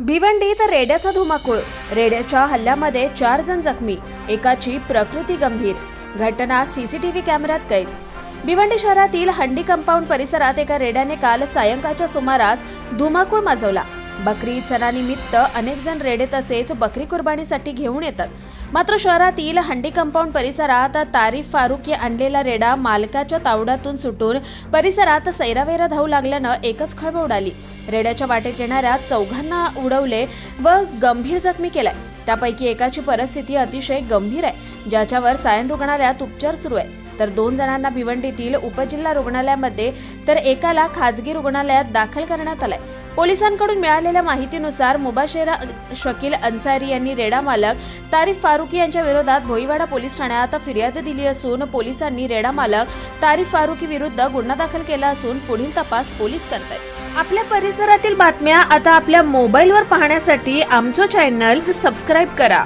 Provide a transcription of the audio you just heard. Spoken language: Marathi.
भिवंडीत रेड्याचा धुमाकूळ. रेड्याच्या हल्ल्यामध्ये चार जण जखमी एकाची प्रकृती गंभीर. घटना सीसीटीव्ही कॅमेऱ्यात कैद. भिवंडी शहरातील हंडी कंपाऊंड परिसरात एका रेड्याने काल सायंकाळच्या सुमारास धुमाकूळ माजवला. बकरी सणानिमित्त अनेक जण रेडे तसेच बकरी कुर्बानीसाठी घेऊन येतात. मात्र शहरातील हंडी कंपाऊंड परिसरात तारीफ फारुकी आणलेला रेडा मालकाच्या तावडातून सुटून परिसरात सैरावेरा धावू लागल्यानं एकच खळबळ उडाली. रेड्याच्या वाटेत येणाऱ्या चौघांना उडवले व गंभीर जखमी केलाय. त्यापैकी एकाची परिस्थिती अतिशय गंभीर आहे ज्याच्यावर सायन रुग्णालयात उपचार सुरू आहेत. तर दोन जणांना भिवंडीतील उपजिल्हा रुग्णालयामध्ये तर एकाला खाजगी रुग्णालयात दाखल करण्यात आलाय. पोलिसांकडून मिळालेल्या माहितीनुसार मुबाशेरा शकील अन्सारी यांनी रेडा मालक तारीफ फारुकी यांच्या विरोधात भोईवाडा पोलीस ठाण्यात फिर्याद दिली असून पोलिसांनी रेडा मालक तारीफ फारुकी विरुद्ध गुन्हा दाखल केला असून पुढील तपास पोलीस करतायत. आपल्या परिसरातील बातम्या आता आपल्या मोबाईलवर पाहण्यासाठी आमचं चॅनल सबस्क्राईब करा.